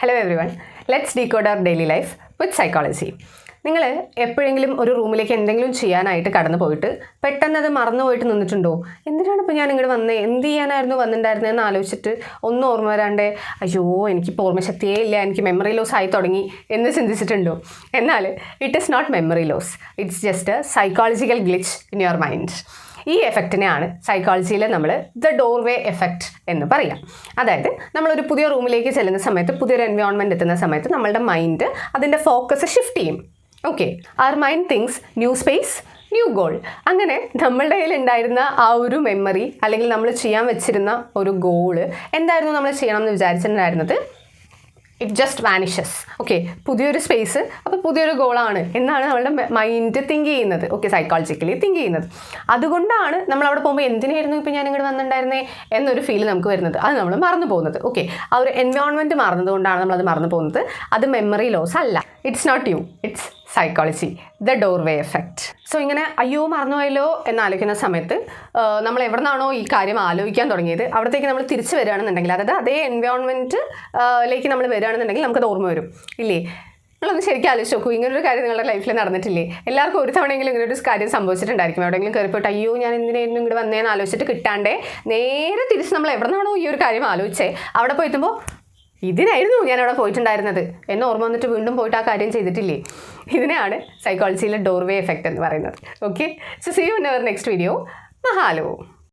Hello everyone let's decode our daily life with psychology നിങ്ങൾ എപ്പോഴെങ്കിലും ഒരു റൂമിലേക്ക് എന്തെങ്കിലും ചെയ്യാനായിട്ട് കടന്നു പോയിട്ട് പെട്ടെന്ന് അത് മറന്നു പോയിട്ട് നിന്നിട്ടുണ്ടോ? എന്തിനാണ് ഇപ്പോൾ ഞാൻ ഇങ്ങോട്ട് വന്നത് എന്ത് ചെയ്യാനായിരുന്നു വന്നിട്ടുണ്ടായിരുന്നതെന്ന് ആലോചിച്ചിട്ട് ഒന്നും ഓർമ്മ വരാണ്ട് അയ്യോ എനിക്കിപ്പോൾ ഓർമ്മശക്തിയേ ഇല്ല എനിക്ക് മെമ്മറി ലോസ് ആയി തുടങ്ങി എന്ന് ചിന്തിച്ചിട്ടുണ്ടോ? എന്നാൽ it is not memory loss it's just psychological glitch in your mind ഈ എഫക്റ്റിനെയാണ് സൈക്കോളജിയിൽ നമ്മൾ ദ ഡോർവേ എഫക്റ്റ് എന്ന് പറയാം. അതായത് നമ്മളൊരു പുതിയ റൂമിലേക്ക് ചെല്ലുന്ന സമയത്ത് പുതിയൊരു എൻവയോൺമെന്റ് എത്തുന്ന സമയത്ത് നമ്മളുടെ മൈൻഡ് അതിന്റെ ഫോക്കസ് ഷിഫ്റ്റ് ചെയ്യും. Okay our mind thinks new space new goal അങ്ങനെ നമ്മളുടെ കയ്യിൽ ഉണ്ടായിരുന്ന ആ ഒരു മെമ്മറി അല്ലെങ്കിൽ നമ്മൾ ചെയ്യാൻ വെച്ചിരുന്ന ഒരു ഗോൾ എന്തായിരുന്നു നമ്മൾ ചെയ്യണം എന്ന് വിചാരിച്ചിട്ടുണ്ടായിരുന്നത്? ഇറ്റ് ജസ്റ്റ് വാനിഷസ് ഓക്കെ പുതിയൊരു സ്പേസ് അപ്പോൾ പുതിയൊരു ഗോളാണ് എന്നാണ് നമ്മളുടെ മൈൻഡ് തിങ്ക് ചെയ്യുന്നത്. ഓക്കെ സൈക്കോളജിക്കലി തിങ്ക് ചെയ്യുന്നത്. അതുകൊണ്ടാണ് നമ്മൾ അവിടെ പോകുമ്പോൾ എന്തിനായിരുന്നു ഇപ്പോൾ ഞാൻ ഇങ്ങോട്ട് വന്നിട്ടുണ്ടായിരുന്നേ എന്നൊരു ഫീൽ നമുക്ക് വരുന്നത്. അത് നമ്മൾ മറന്നു പോകുന്നത്. ഓക്കെ ആ ഒരു എൻവയോൺമെന്റ് മാറുന്നതുകൊണ്ടാണ് നമ്മളത് മറന്നു പോകുന്നത്. അത് മെമ്മറി ലോസ് അല്ല. It's not you it's psychology the doorway effect so ഇങ്ങനെ അയ്യോ മറന്നുപോയല്ലോ എന്ന് ആലോചിക്കുന്ന സമയത്ത് നമ്മൾ എവിടെ ഈ കാര്യം ആലോചിക്കാൻ തുടങ്ങിയത് അവിടത്തേക്ക് നമ്മൾ തിരിച്ചു വരികയാണെന്നുണ്ടെങ്കിൽ അതായത് അതേ എൻവയോൺമെന്റിലേക്ക് നമ്മൾ വരികയാണെന്നുണ്ടെങ്കിൽ നമുക്കത് ഓർമ്മ വരും. ഇല്ലേ? നിങ്ങളൊന്ന് ശരിക്കും ആലോചിച്ച് നോക്കൂ ഇങ്ങനൊരു കാര്യം നിങ്ങളുടെ ലൈഫിൽ നടന്നിട്ടില്ലേ? എല്ലാവർക്കും ഒരു തവണയെങ്കിലും ഇങ്ങനെ ഒരു കാര്യം സംഭവിച്ചിട്ടുണ്ടായിരിക്കും. എവിടെയെങ്കിലും കയറിപ്പോയിട്ട് അയ്യോ ഞാൻ എന്തിനായിരുന്നു ഇങ്ങോട്ട് വന്നേന്ന് ആലോചിച്ചിട്ട് കിട്ടാണ്ടേ? നേരെ തിരിച്ച് നമ്മൾ എവിടെ നിന്നാണോ ഈ ഒരു കാര്യം ആലോചിച്ചേ അവിടെ പോയെത്തുമ്പോൾ ഇതിനായിരുന്നു ഞാൻ അവിടെ പോയിട്ടുണ്ടായിരുന്നത്. എന്ന് ഓർമ്മ വന്നിട്ട് വീണ്ടും പോയിട്ട് ആ കാര്യം ചെയ്തിട്ടില്ലേ? ഇതിനെയാണ് സൈക്കോളജിയിലെ ഡോർവേ എഫക്റ്റ് എന്ന് പറയുന്നത്. Okay so see you our next video മഹാലോ